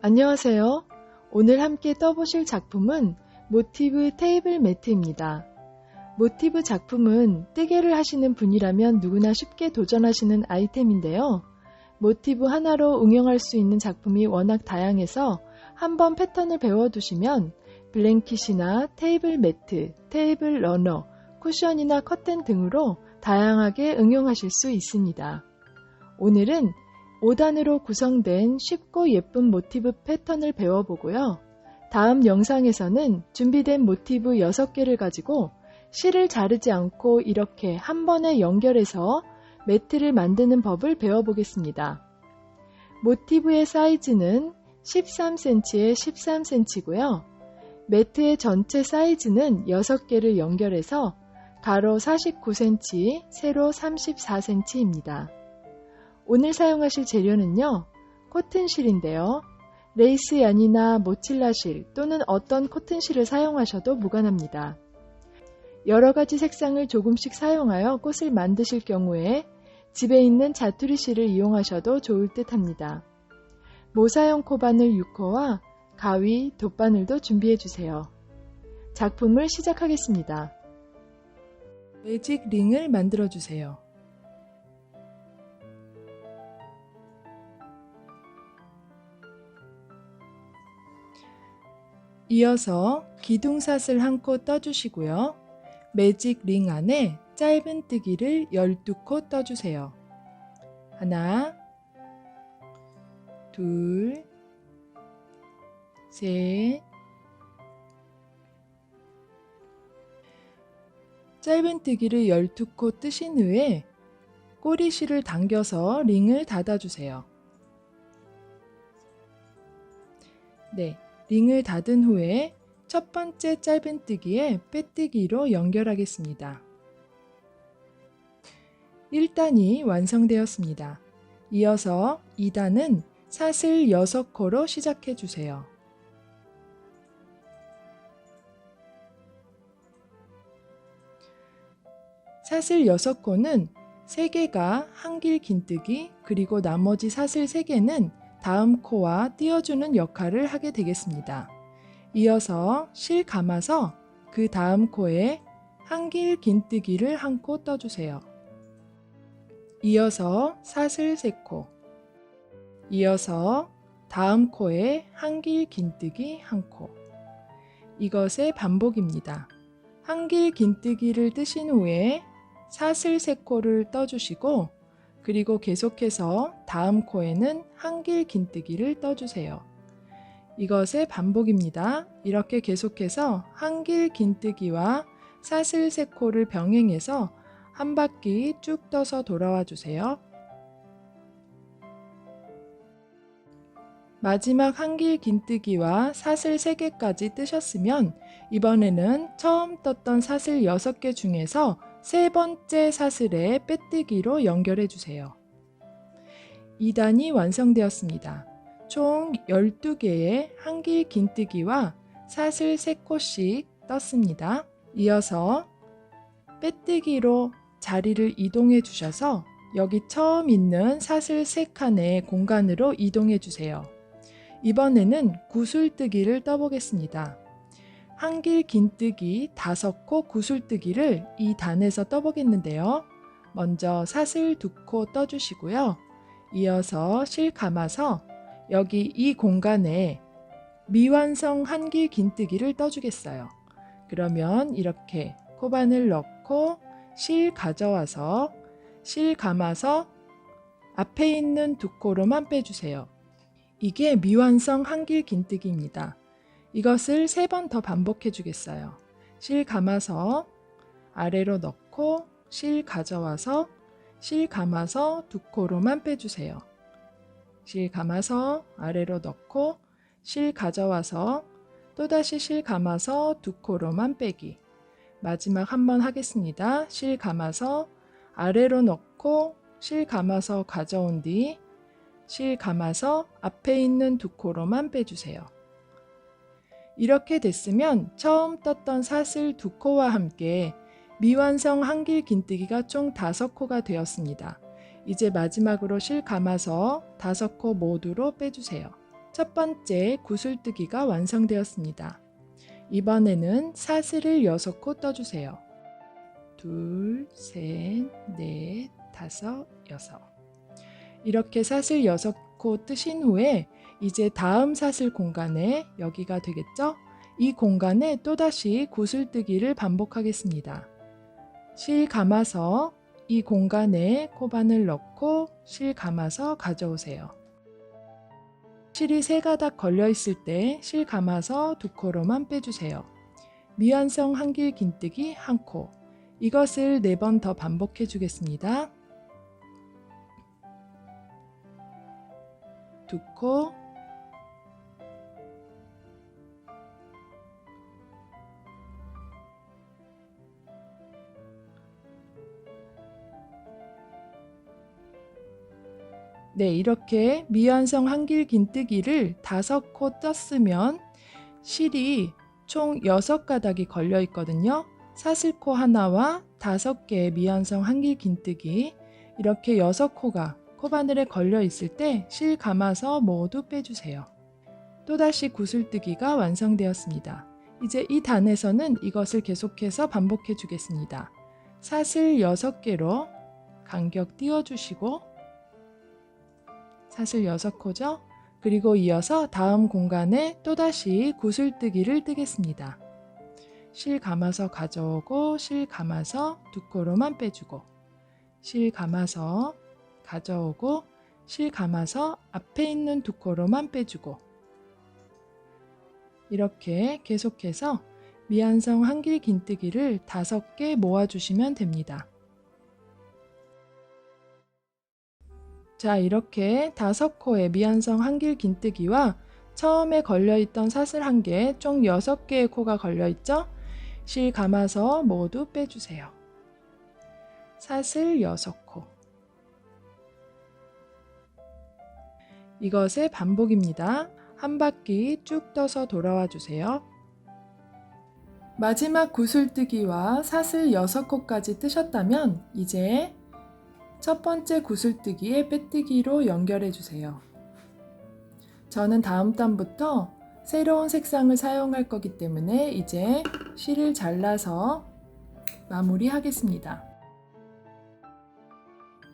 안녕하세요. 오늘 함께 떠보실 작품은 모티브 테이블 매트입니다. 모티브 작품은 뜨개를 하시는 분이라면 누구나 쉽게 도전하시는 아이템인데요. 모티브 하나로 응용할 수 있는 작품이 워낙 다양해서 한번 패턴을 배워두시면 블랭킷이나 테이블 매트, 테이블 러너, 쿠션이나 커튼 등으로 다양하게 응용하실 수 있습니다. 오늘은 5단으로 구성된 쉽고 예쁜 모티브 패턴을 배워보고요. 다음 영상에서는 준비된 모티브 6개를 가지고 실을 자르지 않고 이렇게 한 번에 연결해서 매트를 만드는 법을 배워보겠습니다. 모티브의 사이즈는 13cm에 13cm고요. 매트의 전체 사이즈는 6개를 연결해서 가로 49cm, 세로 34cm입니다. 오늘 사용하실 재료는요. 코튼실인데요. 레이스 연이나 모칠라실 또는 어떤 코튼실을 사용하셔도 무관합니다. 여러 가지 색상을 조금씩 사용하여 꽃을 만드실 경우에 집에 있는 자투리 실을 이용하셔도 좋을 듯 합니다. 모사형 코바늘 6호와 가위, 돗바늘도 준비해 주세요. 작품을 시작하겠습니다. 매직 링을 만들어 주세요. 이어서 기둥삿을 한코 떠주시고요. 매직 링 안에 짧은 뜨기를 12코 떠주세요. 하나, 둘, 셋, 짧은 뜨기를 12코 뜨신 후에 꼬리실을 당겨서 링을 닫아주세요. 네, 링을 닫은 후에 첫 번째 짧은 뜨기에 빼뜨기로 연결하겠습니다. 1단이 완성되었습니다. 이어서 2단은 사슬 6코로 시작해 주세요. 사슬 6코는 3개가 한길 긴뜨기 그리고 나머지 사슬 3개는 다음 코와 띄워주는 역할을 하게 되겠습니다. 이어서 실 감아서 그 다음 코에 한길 긴뜨기를 한 코 떠주세요. 이어서 사슬 3코 이어서 다음 코에 한길 긴뜨기 한 코. 이것의 반복입니다. 한길 긴뜨기를 뜨신 후에 사슬 3코를 떠주시고 그리고 계속해서 다음 코에는 한길 긴뜨기를 떠주세요. 이것의 반복입니다. 이렇게 계속해서 한길 긴뜨기와 사슬 3코를 병행해서 한 바퀴 쭉 떠서 돌아와 주세요. 마지막 한길 긴뜨기와 사슬 3개까지 뜨셨으면 이번에는 처음 떴던 사슬 6개 중에서 세 번째 사슬에 빼뜨기로 연결해 주세요. 2단이 완성되었습니다. 총 12개의 한길 긴뜨기와 사슬 3코씩 떴습니다. 이어서 빼뜨기로 자리를 이동해 주셔서 여기 처음 있는 사슬 3칸의 공간으로 이동해 주세요. 이번에는 구슬뜨기를 떠보겠습니다. 한길 긴뜨기 5코 구슬뜨기를 이 단에서 떠보겠는데요. 먼저 사슬 2코 떠주시고요. 이어서 실 감아서 여기 이 공간에 미완성 한길 긴뜨기를 떠주겠어요. 그러면 이렇게 코바늘 넣고 실 가져와서 실 감아서 앞에 있는 두 코로만 빼주세요. 이게 미완성 한길 긴뜨기입니다. 이것을 세 번 더 반복해 주겠어요. 실 감아서 아래로 넣고 실 가져와서 실 감아서 두 코로만 빼주세요. 실 감아서 아래로 넣고 실 가져와서 또다시 실 감아서 두 코로만 빼기. 마지막 한 번 하겠습니다. 실 감아서 아래로 넣고 실 감아서 가져온 뒤 실 감아서 앞에 있는 두 코로만 빼주세요. 이렇게 됐으면 처음 떴던 사슬 두 코와 함께 미완성 한길 긴뜨기가 총 다섯 코가 되었습니다. 이제 마지막으로 실 감아서 다섯 코 모두로 빼주세요. 첫 번째 구슬뜨기가 완성되었습니다. 이번에는 사슬을 6코 떠주세요. 둘, 셋, 넷, 다섯, 여섯. 이렇게 사슬 6코 뜨신 후에 이제 다음 사슬 공간에 여기가 되겠죠? 이 공간에 또다시 구슬뜨기를 반복하겠습니다. 실 감아서 이 공간에 코바늘 넣고 실 감아서 가져오세요. 실이 세 가닥 걸려 있을 때 실 감아서 두 코로만 빼주세요. 미완성 한길 긴뜨기 한 코. 이것을 네 번 더 반복해 주겠습니다. 두 코, 네, 이렇게 미완성 한길 긴뜨기를 다섯 코 떴으면 실이 총 여섯 가닥이 걸려 있거든요. 사슬코 하나와 다섯 개의 미완성 한길 긴뜨기 이렇게 여섯 코가 코바늘에 걸려 있을 때 실 감아서 모두 빼주세요. 또다시 구슬뜨기가 완성되었습니다. 이제 이 단에서는 이것을 계속해서 반복해 주겠습니다. 사슬 6개로 간격 띄워주시고 사슬 6코죠? 그리고 이어서 다음 공간에 또다시 구슬뜨기를 뜨겠습니다. 실 감아서 가져오고 실 감아서 두 코로만 빼주고 실 감아서 가져오고 실 감아서 앞에 있는 두 코로만 빼주고 이렇게 계속해서 미완성 한길 긴뜨기를 다섯 개 모아주시면 됩니다. 자, 이렇게 다섯 코의 미완성 한길 긴뜨기와 처음에 걸려있던 사슬 한 개, 총 여섯 개의 코가 걸려있죠? 실 감아서 모두 빼주세요. 사슬 여섯 코. 이것의 반복입니다. 한 바퀴 쭉 떠서 돌아와 주세요. 마지막 구슬뜨기와 사슬 6코까지 뜨셨다면 이제 첫 번째 구슬뜨기에 빼뜨기로 연결해 주세요. 저는 다음 단부터 새로운 색상을 사용할 거기 때문에 이제 실을 잘라서 마무리하겠습니다.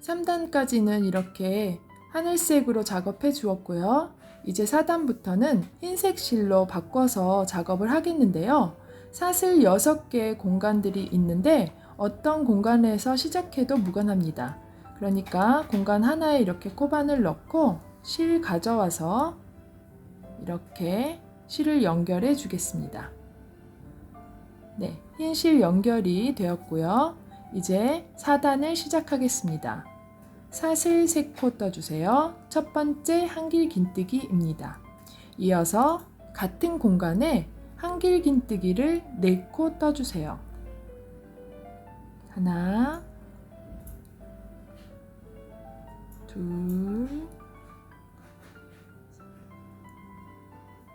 3단까지는 이렇게 하늘색으로 작업해 주었고요. 이제 4단부터는 흰색 실로 바꿔서 작업을 하겠는데요. 사슬 6개의 공간들이 있는데 어떤 공간에서 시작해도 무관합니다. 그러니까 공간 하나에 이렇게 코바늘 넣고 실 가져와서 이렇게 실을 연결해 주겠습니다. 네, 흰 실 연결이 되었고요. 이제 4단을 시작하겠습니다. 사슬 3코 떠주세요. 첫 번째 한길 긴뜨기입니다. 이어서 같은 공간에 한길 긴뜨기를 4코 떠주세요. 하나, 둘,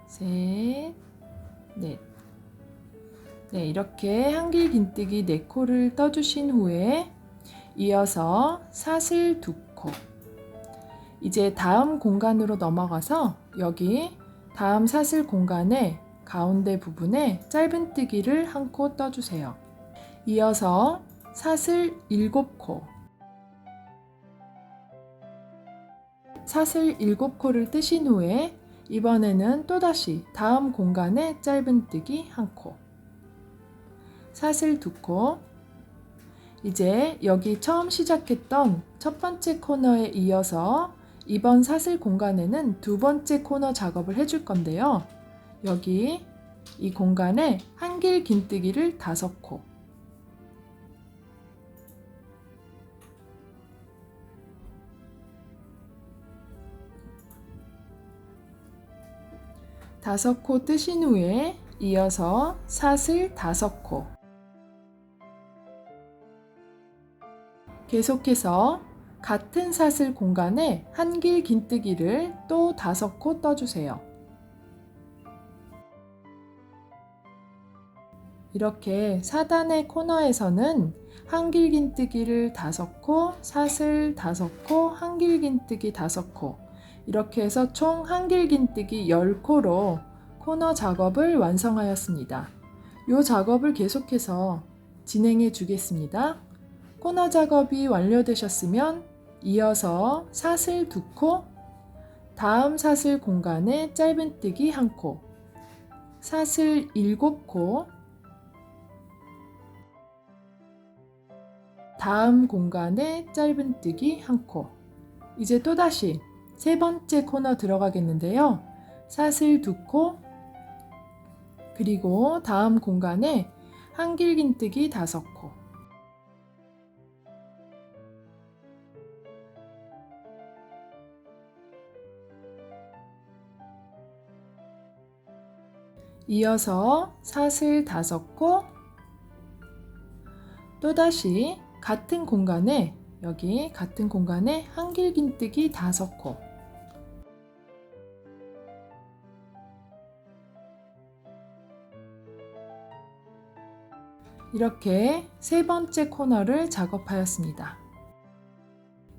셋, 넷. 네, 이렇게 한길 긴뜨기 4코를 떠주신 후에 이어서 사슬 두 코. 이제 다음 공간으로 넘어가서 여기 다음 사슬 공간에 가운데 부분에 짧은뜨기를 한 코 떠주세요. 이어서 사슬 7코. 사슬 7코를 뜨신 후에 이번에는 또다시 다음 공간에 짧은뜨기 한 코. 사슬 2코. 이제 여기 처음 시작했던 첫 번째 코너에 이어서 이번 사슬 공간에는 두 번째 코너 작업을 해줄 건데요. 여기 이 공간에 한길 긴뜨기를 다섯 코. 다섯 코 뜨신 후에 이어서 사슬 다섯 코. 계속해서 같은 사슬 공간에 한길 긴뜨기를 또 다섯 코 떠주세요. 이렇게 4단의 코너에서는 한길 긴뜨기를 다섯 코, 사슬 다섯 코, 한길 긴뜨기 다섯 코 이렇게 해서 총 한길긴뜨기 10코로 코너 작업을 완성하였습니다. 이 작업을 계속해서 진행해 주겠습니다. 코너 작업이 완료되셨으면 이어서 사슬 2코, 다음 사슬 공간에 짧은뜨기 1코, 사슬 7코, 다음 공간에 짧은뜨기 1코. 이제 또다시 세 번째 코너 들어가겠는데요. 사슬 2코, 그리고 다음 공간에 한길긴뜨기 5코. 이어서 사슬 5코, 또다시 같은 공간에 여기 같은 공간에 한길긴뜨기 5코. 이렇게 세 번째 코너를 작업하였습니다.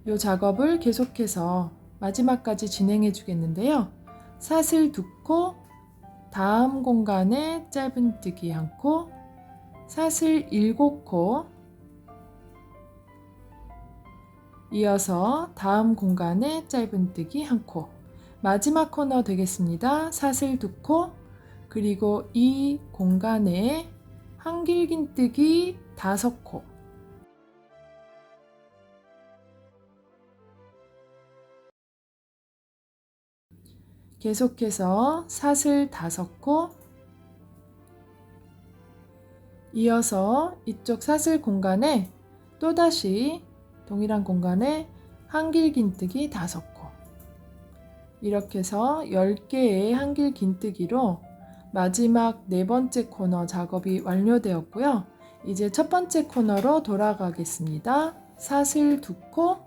이 작업을 계속해서 마지막까지 진행해 주겠는데요. 사슬 2코, 다음 공간에 짧은뜨기 1코, 사슬 7코, 이어서 다음 공간에 짧은뜨기 1코, 마지막 코너 되겠습니다. 사슬 2코, 그리고 이 공간에 한길긴뜨기 5코. 계속해서 사슬 5코. 이어서 이쪽 사슬 공간에 또다시 동일한 공간에 한길긴뜨기 5코. 이렇게 해서 10개의 한길긴뜨기로 마지막 네 번째 코너 작업이 완료되었고요. 이제 첫 번째 코너로 돌아가겠습니다. 사슬 두 코,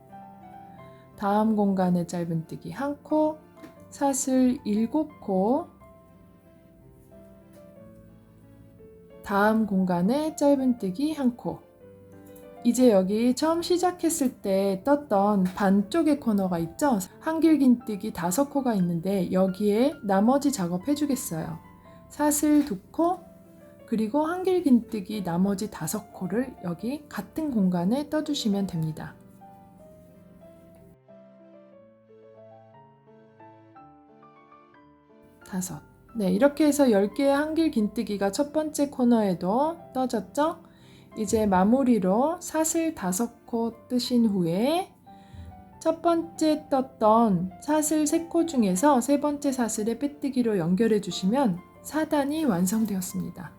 다음 공간에 짧은뜨기 한 코, 사슬 일곱 코, 다음 공간에 짧은뜨기 한 코. 이제 여기 처음 시작했을 때 떴던 반쪽의 코너가 있죠? 한길긴뜨기 다섯 코가 있는데 여기에 나머지 작업해 주겠어요. 사슬 두 코, 그리고 한길긴뜨기 나머지 다섯 코를 여기 같은 공간에 떠주시면 됩니다. 다섯. 네, 이렇게 해서 10개의 한길긴뜨기가 첫 번째 코너에도 떠졌죠? 이제 마무리로 사슬 다섯 코 뜨신 후에 첫 번째 떴던 사슬 세 코 중에서 세 번째 사슬에 빼뜨기로 연결해 주시면 4단이 완성되었습니다.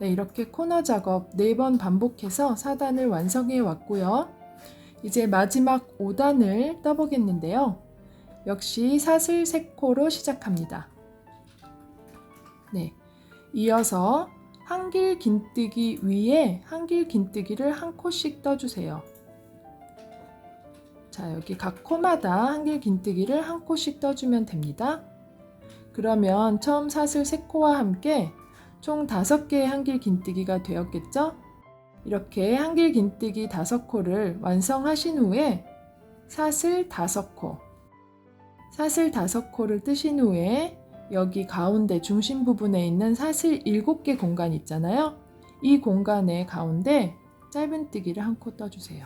네, 이렇게 코너 작업 4번 반복해서 4단을 완성해 왔고요. 이제 마지막 5단을 떠보겠는데요. 역시 사슬 3코로 시작합니다. 네, 이어서 한길 긴뜨기 위에 한길 긴뜨기를 한 코씩 떠주세요. 자, 여기 각 코마다 한길 긴뜨기를 한 코씩 떠주면 됩니다. 그러면 처음 사슬 3코와 함께 총 5개의 한길 긴뜨기가 되었겠죠? 이렇게 한길 긴뜨기 5코를 완성하신 후에 사슬 5코 사슬 5코를 뜨신 후에 여기 가운데 중심 부분에 있는 사슬 7개 공간 있잖아요. 이 공간의 가운데 짧은뜨기를 한 코 떠주세요.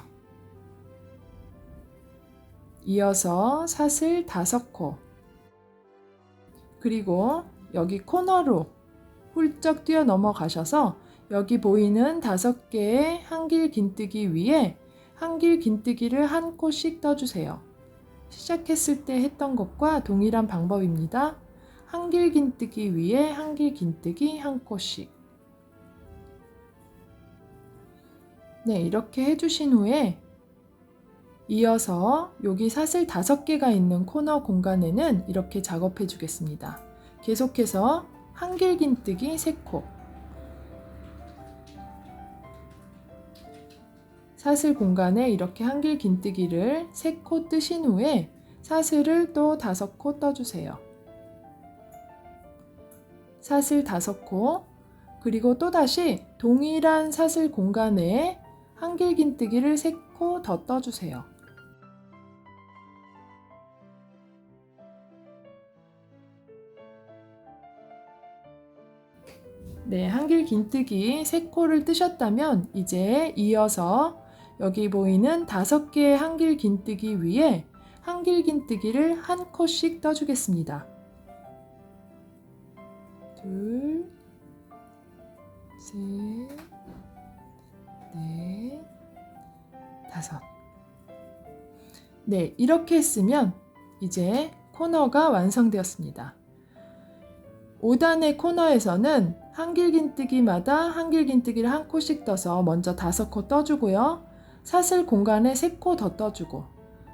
이어서 사슬 5코 그리고 여기 코너로 훌쩍 뛰어 넘어가셔서 여기 보이는 다섯 개의 한길 긴뜨기 위에 한길 긴뜨기를 한 코씩 떠주세요. 시작했을 때 했던 것과 동일한 방법입니다. 한길 긴뜨기 위에 한길 긴뜨기 한 코씩. 네, 이렇게 해주신 후에 이어서 여기 사슬 다섯 개가 있는 코너 공간에는 이렇게 작업해 주겠습니다. 계속해서 한길긴뜨기 3코 사슬 공간에 이렇게 한길긴뜨기를 3코 뜨신 후에 사슬을 또 5코 떠주세요. 사슬 5코 그리고 또다시 동일한 사슬 공간에 한길긴뜨기를 3코 더 떠주세요. 네, 한길 긴뜨기 세 코를 뜨셨다면 이제 이어서 여기 보이는 다섯 개의 한길 긴뜨기 위에 한길 긴뜨기를 한 코씩 떠주겠습니다. 둘, 셋, 넷, 다섯. 네, 이렇게 했으면 이제 코너가 완성되었습니다. 5단의 코너에서는 한길긴뜨기마다 한길긴뜨기를 한 코씩 떠서 먼저 다섯 코 떠주고요. 사슬 공간에 세 코 더 떠주고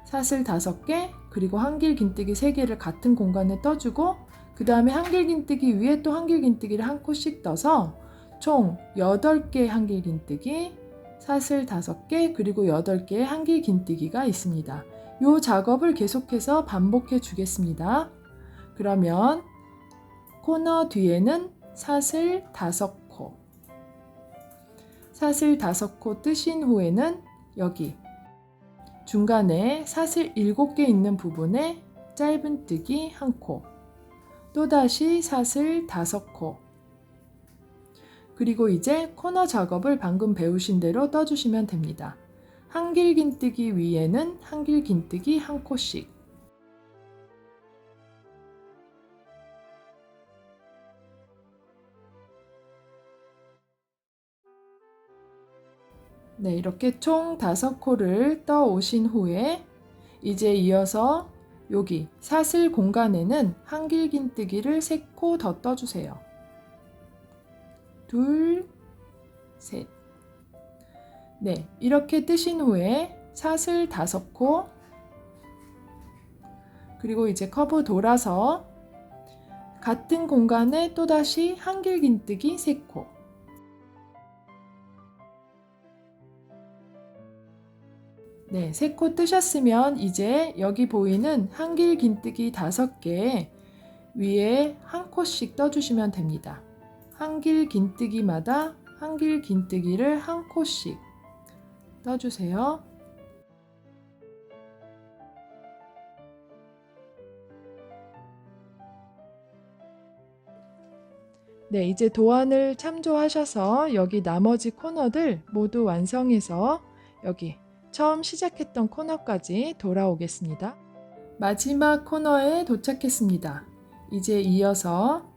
사슬 다섯 개 그리고 한길긴뜨기 세 개를 같은 공간에 떠주고 그 다음에 한길긴뜨기 위에 또 한길긴뜨기를 한 코씩 떠서 총 8개의 한길긴뜨기 사슬 다섯 개 그리고 8개의 한길긴뜨기가 있습니다. 이 작업을 계속해서 반복해 주겠습니다. 그러면 코너 뒤에는 사슬 다섯 코 사슬 다섯 코 뜨신 후에는 여기 중간에 사슬 일곱 개 있는 부분에 짧은뜨기 한 코, 또다시 사슬 다섯 코. 그리고 이제 코너 작업을 방금 배우신 대로 떠주시면 됩니다. 한길 긴뜨기 위에는 한길 긴뜨기 한 코씩. 네, 이렇게 총 다섯 코를 떠 오신 후에 이제 이어서 여기 사슬 공간에는 한길긴뜨기를 세코더 떠주세요. 둘, 셋. 네, 이렇게 뜨신 후에 사슬 다섯 코 그리고 이제 커브 돌아서 같은 공간에 또다시 한길긴뜨기 세 코. 네, 세 코 뜨셨으면 이제 여기 보이는 한길 긴뜨기 다섯 개 위에 한 코씩 떠주시면 됩니다. 한길 긴뜨기마다 한길 긴뜨기를 한 코씩 떠주세요. 네, 이제 도안을 참조하셔서 여기 나머지 코너들 모두 완성해서 여기 처음 시작했던 코너까지 돌아오겠습니다. 마지막 코너에 도착했습니다. 이제 이어서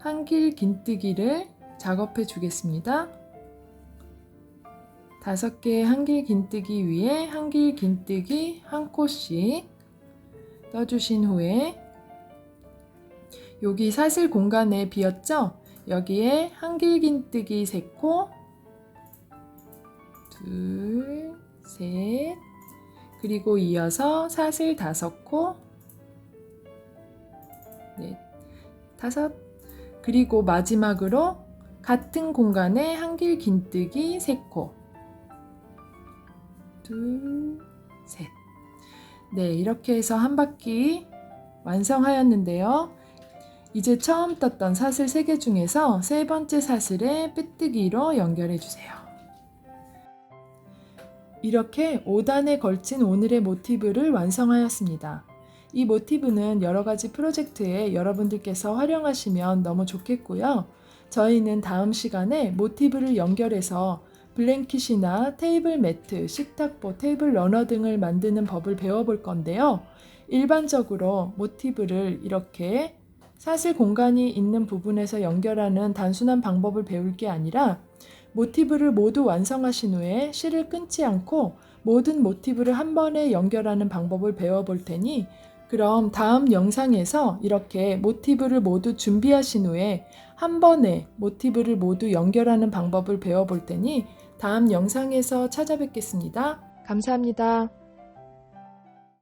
한길 긴뜨기를 작업해 주겠습니다. 다섯 개의 한길 긴뜨기 위에 한길 긴뜨기 한 코씩 떠주신 후에 여기 사슬 공간에 비었죠? 여기에 한길 긴뜨기 세 코, 둘, 셋, 그리고 이어서 사슬 다섯 코, 넷, 다섯, 그리고 마지막으로 같은 공간에 한길 긴뜨기 세 코, 둘, 셋. 네, 이렇게 해서 한 바퀴 완성하였는데요. 이제 처음 떴던 사슬 3개 중에서 세 번째 사슬에 빼뜨기로 연결해 주세요. 이렇게 5단에 걸친 오늘의 모티브를 완성하였습니다. 이 모티브는 여러 가지 프로젝트에 여러분들께서 활용하시면 너무 좋겠고요. 저희는 다음 시간에 모티브를 연결해서 블랭킷이나 테이블 매트, 식탁보, 테이블 러너 등을 만드는 법을 배워볼 건데요. 일반적으로 모티브를 이렇게 사슬 공간이 있는 부분에서 연결하는 단순한 방법을 배울 게 아니라 모티브를 모두 완성하신 후에 실을 끊지 않고 모든 모티브를 한 번에 연결하는 방법을 배워볼 테니 그럼 다음 영상에서 이렇게 모티브를 모두 준비하신 후에 한 번에 모티브를 모두 연결하는 방법을 배워볼 테니 다음 영상에서 찾아뵙겠습니다. 감사합니다.